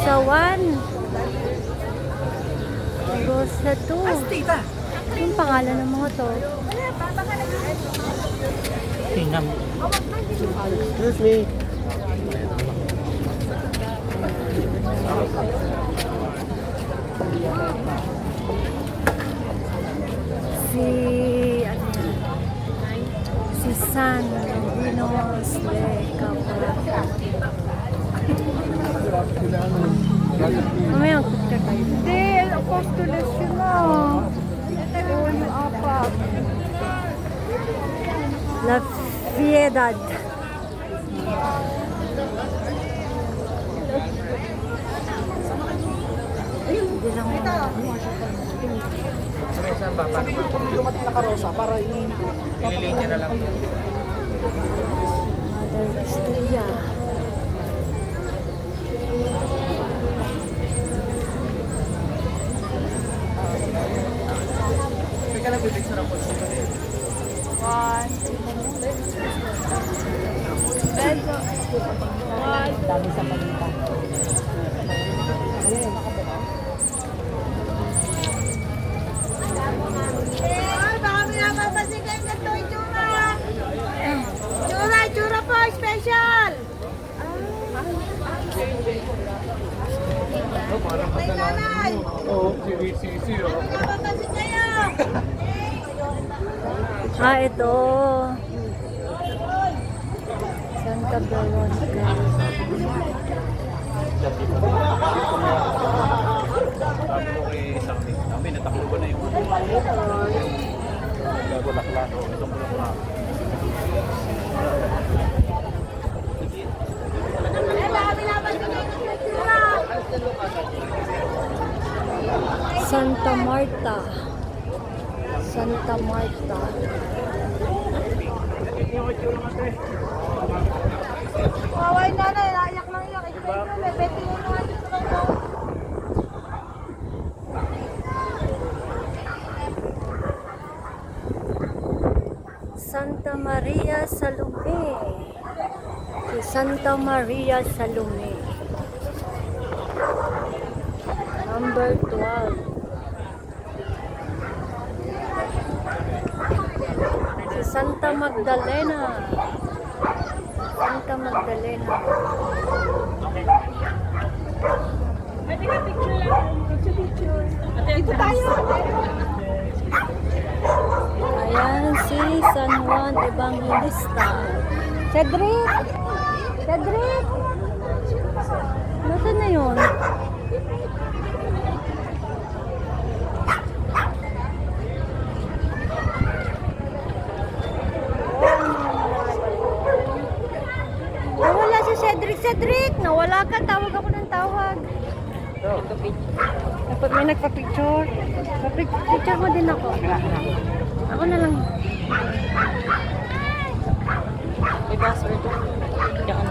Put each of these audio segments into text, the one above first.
Palawan. Rosa to. Tita. Yung pangalan ng mga to. Tingnan mo. Excuse me. Si, ano? Si San Dinos de Capra. Mamaya ang picture tayo. Hindi, apostoles yun na. Ito yung apat. La Saan ba? Ba? Dumating na karosa para i... Ililate niya na lang. Mother Castilla. Teka lang, bibigyan na po siya. Dami sa palitan. Ay, baka may napapansin kayo na ito, itsura. Itsura, itsura po, special. May nanay. Oo, si Sisi. May napapansin kayo. Ah, ito. Santa Veronica. Ko kay Sakti, kami natakbo ko na yung bulaklak. Itong bulaklak. Santa Marta. Santa Marta. Kawawa yung nanay, naiyak lang iyak. Santa Maria Salome. Santa Maria Salome. Number 12. Si Santa Magdalena. Santa Magdalena. Dito tayo. Ayan si San Juan Evangelista. Cedric! Cedric! Nasaan na yun? Nawala si Cedric. Nawala ka. Tawag ako ng tawag. Dapat may nagpa-picture. Pa-picture mo din ako. Ako na lang. May password. Yan.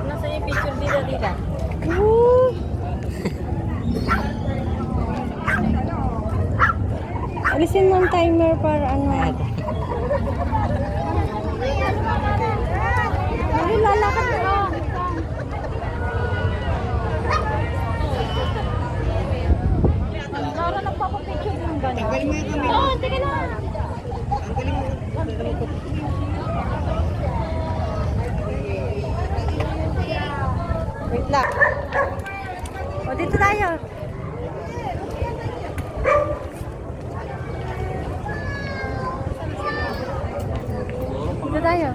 Nasa yung picture dito dito. Woo! Alisin mo ang timer para ano. Dali, lalakad na. Nara nagpapapicture ng gano'n. Oo, sige na. Wait lang. O, dito tayo. Dito tayo.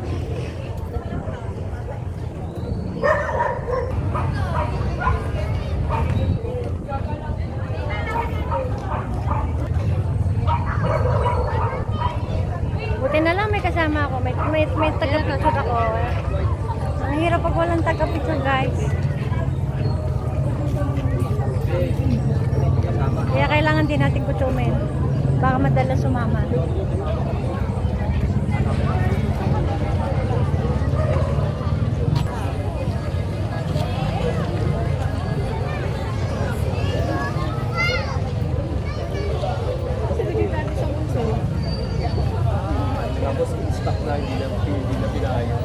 Buti na lang may kasama ako. May, may, taga-picture ako. Ang hirap pag walang taga-picture, guys. Kaya kailangan din natin kutsumin. Baka madala sumama. Tapos stock na hindi na, hindi na pinaayon.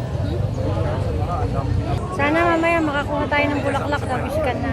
Sa mga ang dami pinaayon. Sana mamaya makakuha tayo ng bulaklak na biskan na.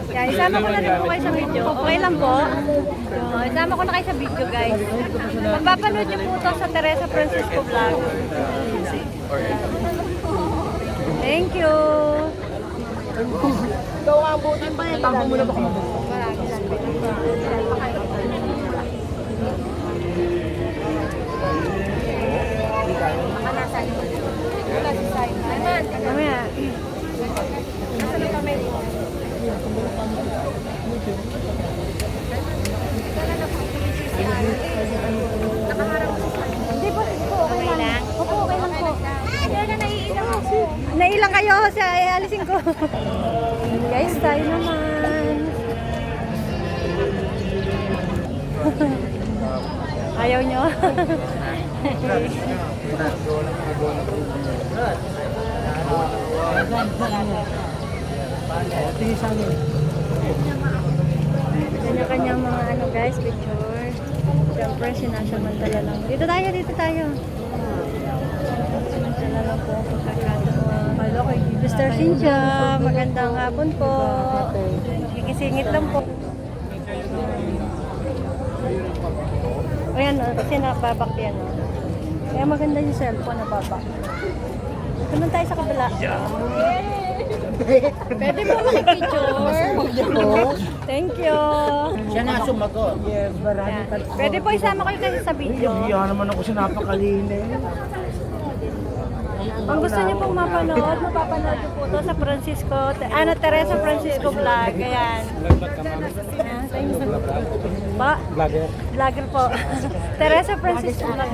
Yan, isama ko na din po kayo sa video. Okay lang po. Oh, isama ko na kayo sa video, guys. Mapapanood niyo po ito sa Teresa Francisco Vlog. Thank you. Mamaya. Hindi po, po, okay lang. Opo, okay lang po. Nailang kayo, sa alisin ko. Guys, tayo naman. Ayaw nyo? Kanya-kanyang mga ano guys, picture. Siyempre, sinasamantala lang. Dito tayo, dito tayo. Samantala lang po ang pagkakatawa. Mr. Cynthia, magandang hapon po. Kikisingit lang po. O yan, o, kasi nababak yan. O. Kaya maganda yung cellphone, nababak. Naman tayo sa kabila. Pwede po makipicture. Thank you. Siya na sumagot. Yes, marami Yan. Pwede po isama kayo kasi sa video. Kaya naman ako sa napakalinis. Kung gusto niyo pong mapanood, mapapanood niyo po to sa Francisco, ano, Teresa Francisco Vlog. Ayan. Ba? Vlogger. Vlogger po. Teresa Francisco Vlog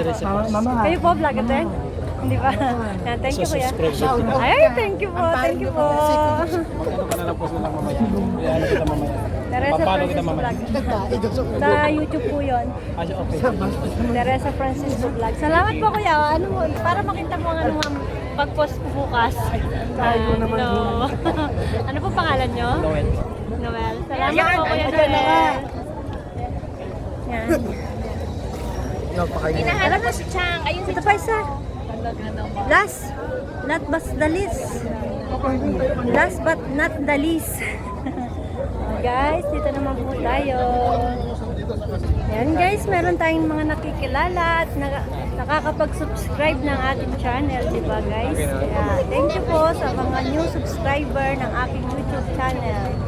Kayo po, vlogger din? Hindi ba? Ayan, thank you kuya. Ay, thank you po, thank you po. Mag-ano ka na lang po sila mamaya. Iyan kita mamaya. Teresa mamaya? Vlog. Sa YouTube po yun. Okay. Teresa Francisco Vlog. Salamat po kuya. Ano mo, para makita mo ang ano ma'am, pag-post ko bukas. Tayo Ah, naman no. ano po pangalan nyo? Noel. Noel. Salamat po kuya Noel. Yan. napakalinis. Hinahanap mo si Chang. Ayun si Ito pa isa. Last, not but the least. Last but not the least. guys, dito naman po tayo. Yan guys, meron tayong mga nakikilala at naka, nakakapag-subscribe ng ating channel, di ba guys? Kaya thank you po sa mga new subscriber ng aking YouTube channel.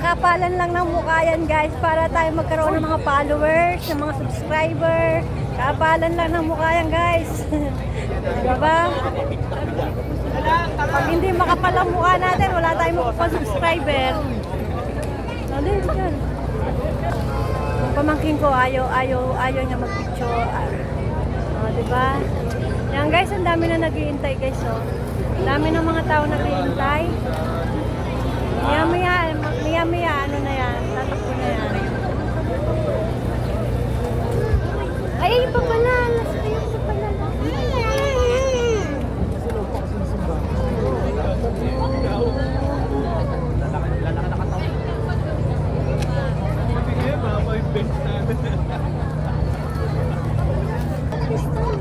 Kaya kapalan lang ng mukha yan guys para tayo magkaroon ng mga followers, ng mga subscriber. Kapalan lang ng mukha yan guys. diba? Pag hindi makapal ang mukha natin, wala tayong makukuha subscriber. Ano yun pamangkin ko, ayaw, ayaw, ayaw niya mag-picture. Ah, diba? Yan guys, ang dami na naghihintay guys. Oh. Ang dami ng mga tao naghihintay. Maya maya, maya maya, ano na yan, tatakbo na yan. Ay, ayun pa pala, alas ayun pa pala.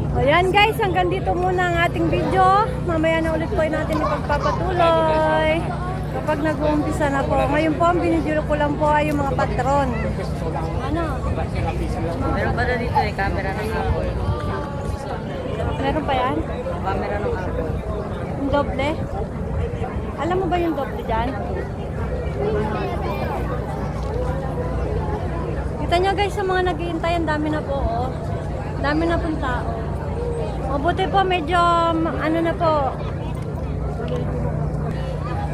O yan guys, hanggang dito muna ang ating video. Mamaya na ulit po natin ipagpapatuloy. Kapag nag-uumpisa na po. Ngayon po, ang binidyo ko lang po ay yung mga patron. Ano? Meron ba na dito eh, camera na sa Meron pa yan? Camera ng ako. Yung doble? Alam mo ba yung doble dyan? Kita nyo guys, sa mga naghihintay, ang dami na po, oh. Dami na pong tao. Mabuti po, medyo, ma- ano na po.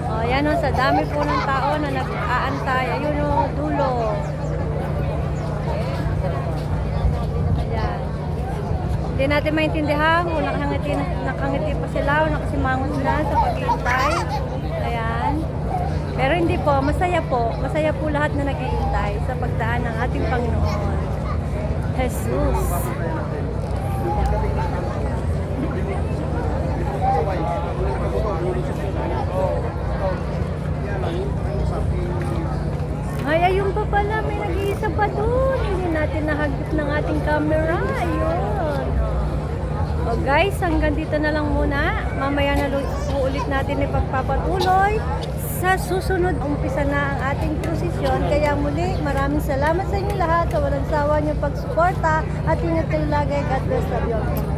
Oh, yan oh, sa dami po ng tao na nag-aantay. Ayun oh, dulo. Ayan. Hindi natin maintindihan kung nakangiti, nakangiti pa sila o nakasimangot na sa paghihintay. Ayan. Pero hindi po, masaya po. Masaya po lahat na naghihintay sa pagdaan ng ating Panginoon. Jesus. Ay, ayun pa pala, may nag-iisa pa doon. Hindi natin nahagip ng ating camera. Ayun. O guys, hanggang dito na lang muna. Mamaya na lu- po ulit natin ipagpapatuloy. Sa susunod, umpisa na ang ating prosesyon. Kaya muli, maraming salamat sa inyo lahat sa walang sawa niyong pagsuporta at ingat kayo lagi. God bless you.